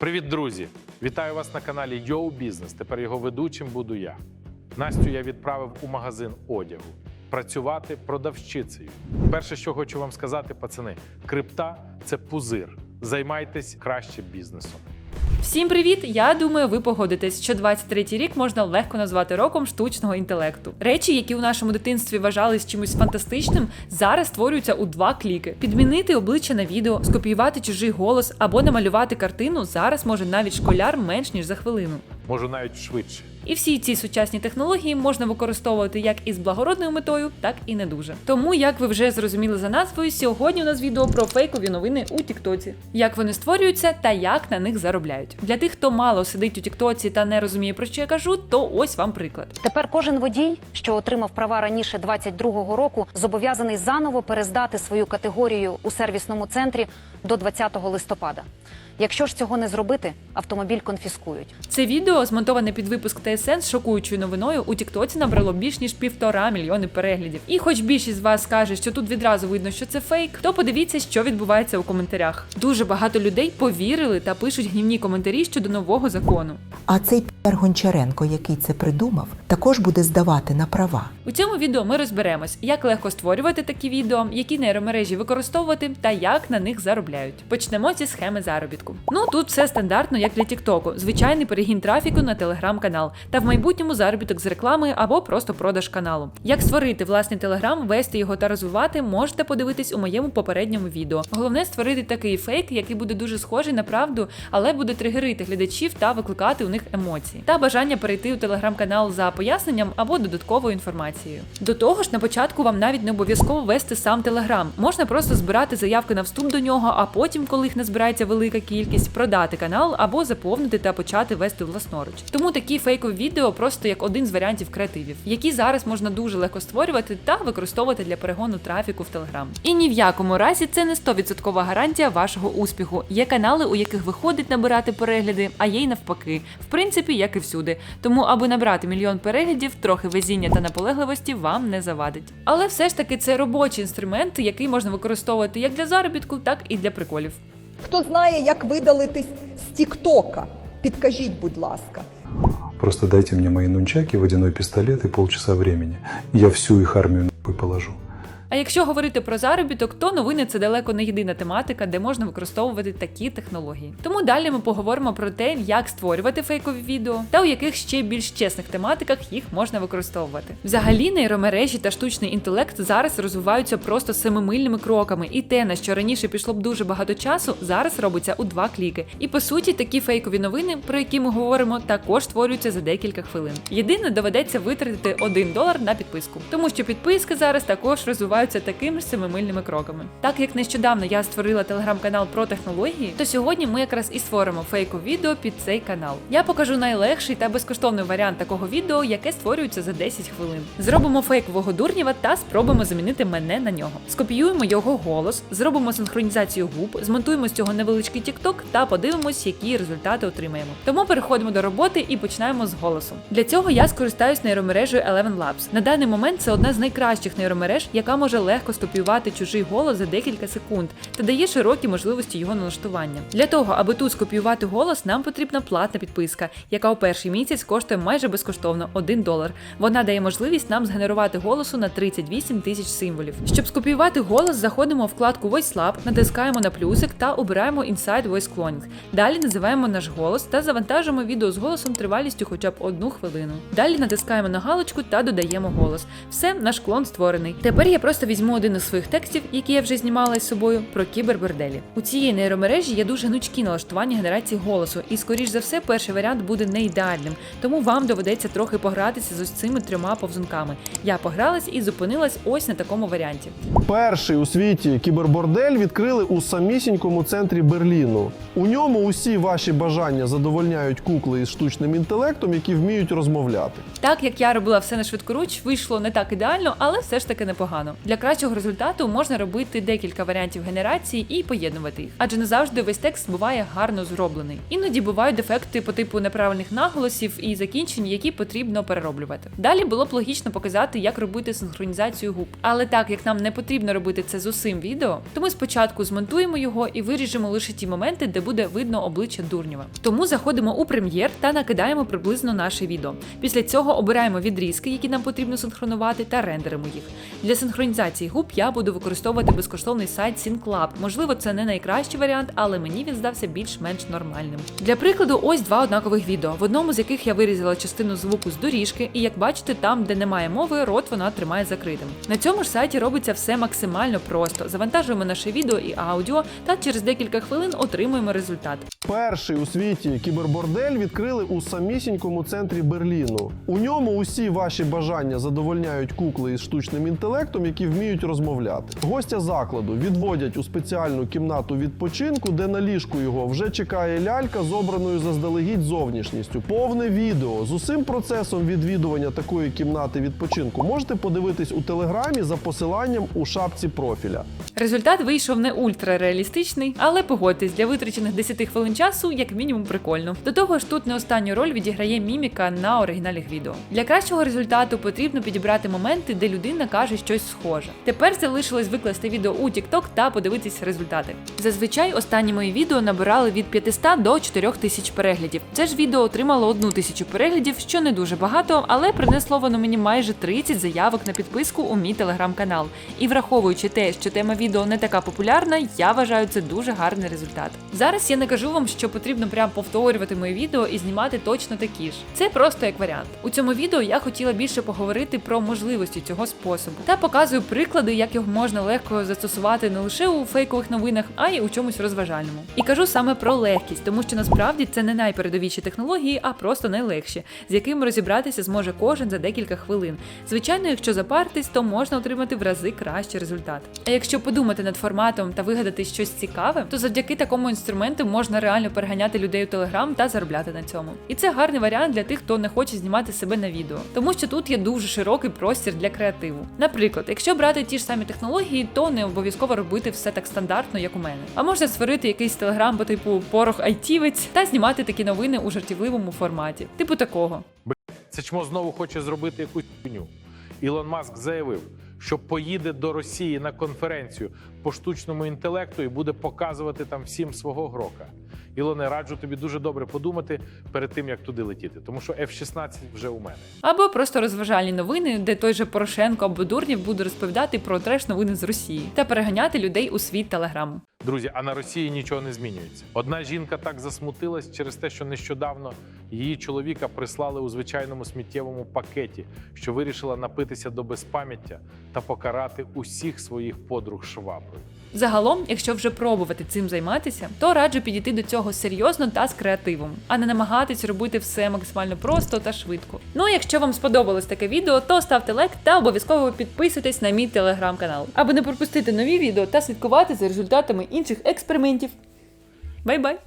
Привіт, друзі! Вітаю вас на каналі Йоу Бізнес. Тепер його ведучим буду я. Настю я відправив у магазин одягу працювати продавщицею. Перше, що хочу вам сказати, пацани, крипта це пузир. Займайтесь краще бізнесом. Всім привіт! Я думаю, ви погодитесь, що 23-й рік можна легко назвати роком штучного інтелекту. Речі, які у нашому дитинстві вважались чимось фантастичним, зараз створюються у два кліки. Підмінити обличчя на відео, скопіювати чужий голос або намалювати картину зараз може навіть школяр менш ніж за хвилину. Можу навіть швидше. І всі ці сучасні технології можна використовувати як із благородною метою, так і не дуже. Тому, як ви вже зрозуміли за назвою, сьогодні у нас відео про фейкові новини у Тіктоці, як вони створюються та як на них заробляють. Для тих, хто мало сидить у Тіктоці та не розуміє про що я кажу, то ось вам приклад. Тепер кожен водій, що отримав права раніше 22-го року, зобов'язаний заново перездати свою категорію у сервісному центрі до 20 листопада. Якщо ж цього не зробити, автомобіль конфіскують. Це відео, змонтоване під випуск ТСН з шокуючою новиною, у Тіктоці набрало більш ніж півтора мільйони переглядів. І хоч більшість з вас каже, що тут відразу видно, що це фейк, то подивіться, що відбувається у коментарях. Дуже багато людей повірили та пишуть гнівні коментарі щодо нового закону. А цей П'єр Гончаренко, який це придумав, також буде здавати на права. У цьому відео ми розберемось, як легко створювати такі відео, які нейромережі використовувати та як на них заробляють. Почнемо зі схеми заробітку. Ну тут все стандартно, як для Тіктоку, звичайний перегін трафіку на телеграм-канал та в майбутньому заробіток з реклами або просто продаж каналу. Як створити власний телеграм, вести його та розвивати, можете подивитись у моєму попередньому відео. Головне створити такий фейк, який буде дуже схожий на правду, але буде тригерити глядачів та викликати у них емоції та бажання перейти у телеграм-канал за поясненням або додатковою інформацією. До того ж, на початку вам навіть не обов'язково вести сам телеграм. Можна просто збирати заявки на вступ до нього, а потім, коли їх назбирається велика кількість, продати канал або заповнити та почати вести власноруч. Тому такі фейкові відео просто як один з варіантів креативів, які зараз можна дуже легко створювати та використовувати для перегону трафіку в телеграм. І ні в якому разі це не 100% гарантія вашого успіху. Є канали, у яких виходить набирати перегляди, а є й навпаки. В принципі, як і всюди. Тому, аби набрати мільйон переглядів, трохи везіння та наполегливості вам не завадить. Але все ж таки це робочий інструмент, який можна використовувати як для заробітку, так і для приколів. Хто знає, як видалитись з Тіктока? Підкажіть, будь ласка. Просто дайте мне мои нунчаки, водяной пистолет и полчаса времени. Я всю их армию нахуй положу. А якщо говорити про заробіток, то новини це далеко не єдина тематика, де можна використовувати такі технології. Тому далі ми поговоримо про те, як створювати фейкові відео та у яких ще більш чесних тематиках їх можна використовувати. Взагалі, нейромережі та штучний інтелект зараз розвиваються просто семимильними кроками, і те, на що раніше пішло б дуже багато часу, зараз робиться у два кліки. І по суті, такі фейкові новини, про які ми говоримо, також створюються за декілька хвилин. Єдине, доведеться витратити 1 долар на підписку, тому що підписки зараз також розвиваються такими ж семимильними кроками. Так як нещодавно я створила телеграм-канал про технології, то сьогодні ми якраз і створимо фейкове відео під цей канал. Я покажу найлегший та безкоштовний варіант такого відео, яке створюється за 10 хвилин. Зробимо фейкового дурнєва та спробуємо замінити мене на нього. Скопіюємо його голос, зробимо синхронізацію губ, змонтуємо з цього невеличкий TikTok та подивимось, які результати отримаємо. Тому переходимо до роботи і починаємо з голосу. Для цього я скористаюсь нейромережею Eleven Labs. На даний момент це одна з найкращих нейромереж, яка може легко скопіювати чужий голос за декілька секунд та дає широкі можливості його налаштування. Для того, аби тут скопіювати голос, нам потрібна платна підписка, яка у перший місяць коштує майже безкоштовно 1 долар. Вона дає можливість нам згенерувати голосу на 38 тисяч символів. Щоб скопіювати голос, заходимо у вкладку Voice Lab, натискаємо на плюсик та обираємо Inside Voice Cloning. Далі називаємо наш голос та завантажуємо відео з голосом тривалістю хоча б одну хвилину. Далі натискаємо на галочку та додаємо голос. Все, наш клон створений. Тепер я просто візьму один із своїх текстів, які я вже знімала із собою, про кіберборделі. У цієї нейромережі є дуже гнучкі налаштування генерації голосу, і скоріш за все, перший варіант буде не ідеальним, тому вам доведеться трохи погратися з ось цими трьома повзунками. Я погралась і зупинилась ось на такому варіанті. Перший у світі кібербордель відкрили у самісінькому центрі Берліну. У ньому усі ваші бажання задовольняють кукли із штучним інтелектом, які вміють розмовляти. Так як я робила все на швидкоруч, вийшло не так ідеально, але все ж таки непогано. Для кращого результату можна робити декілька варіантів генерації і поєднувати їх, адже не завжди весь текст буває гарно зроблений. Іноді бувають дефекти по типу неправильних наголосів і закінчень, які потрібно перероблювати. Далі було б логічно показати, як робити синхронізацію губ. Але так як нам не потрібно робити це з усім відео, то ми спочатку змонтуємо його і виріжемо лише ті моменти, де буде видно обличчя дурнєва. Тому заходимо у прем'єр та накидаємо приблизно наше відео. Після цього обираємо відрізки, які нам потрібно синхронувати, та рендеримо їх. Для синхронізації губ я буду використовувати безкоштовний сайт SyncLab. Можливо, це не найкращий варіант, але мені він здався більш-менш нормальним. Для прикладу, ось два однакових відео, в одному з яких я вирізала частину звуку з доріжки, і як бачите, там, де немає мови, рот вона тримає закритим. На цьому ж сайті робиться все максимально просто. Завантажуємо наше відео і аудіо, та через декілька хвилин отримуємо результат. Перший у світі кібербордель відкрили у самісінькому центрі Берліну. У ньому усі ваші бажання задовольняють кукли із штучним інтелектом, які вміють розмовляти. Гостя закладу відводять у спеціальну кімнату відпочинку, де на ліжку його вже чекає лялька з обраною заздалегідь зовнішністю. Повне відео з усім процесом відвідування такої кімнати відпочинку можете подивитись у телеграмі за посиланням у шапці профіля. Результат вийшов не ультрареалістичний, але погодьтесь, для витрачених 10 хвилин часу, як мінімум, прикольно. До того ж, тут не останню роль відіграє міміка на оригінальних відео. Для кращого результату потрібно підібрати моменти, де людина каже щось схоже. Тепер залишилось викласти відео у TikTok та подивитись результати. Зазвичай останні мої відео набирали від 500 до 4000 переглядів. Це ж відео отримало 1000 переглядів, що не дуже багато, але принесло воно мені майже 30 заявок на підписку у мій телеграм-канал. І враховуючи те, що тема відео не така популярна, я вважаю це дуже гарний результат. Зараз я не кажу вам, що потрібно прям повторювати мої відео і знімати точно такі ж. Це просто як варіант. У цьому відео я хотіла більше поговорити про можливості цього способу та показую приклади, як його можна легко застосувати не лише у фейкових новинах, а й у чомусь розважальному. І кажу саме про легкість, тому що насправді це не найпередовіші технології, а просто найлегші, з якими розібратися зможе кожен за декілька хвилин. Звичайно, якщо запаритись, то можна отримати в рази кращий результат. А якщо подумати над форматом та вигадати щось цікаве, то завдяки такому інструменту можна реально переганяти людей у Телеграм та заробляти на цьому. І це гарний варіант для тих, хто не хоче знімати себе на відео, тому що тут є дуже широкий простір для креативу. Наприклад, якщо брати ті ж самі технології, то не обов'язково робити все так стандартно, як у мене. А можна створити якийсь телеграм по типу порох айтівець та знімати такі новини у жартівливому форматі, типу такого. Це чмо знову хоче зробити якусь хуйню. Ілон Маск заявив, що поїде до Росії на конференцію по штучному інтелекту і буде показувати там всім свого грока. Ілоне, раджу тобі дуже добре подумати перед тим, як туди летіти, тому що F-16 вже у мене. Або просто розважальні новини, де той же Порошенко або Дурнів буде розповідати про треш новини з Росії та переганяти людей у світ телеграм. Друзі, а на Росії нічого не змінюється. Одна жінка так засмутилась через те, що нещодавно її чоловіка прислали у звичайному сміттєвому пакеті, що вирішила напитися до безпам'яття та покарати усіх своїх подруг шваброю. Загалом, якщо вже пробувати цим займатися, то раджу підійти до цього серйозно та з креативом, а не намагатись робити все максимально просто та швидко. Ну а якщо вам сподобалось таке відео, то ставте лайк та обов'язково підписуйтесь на мій телеграм-канал, аби не пропустити нові відео та слідкувати за результатами інших експериментів. Бай-бай!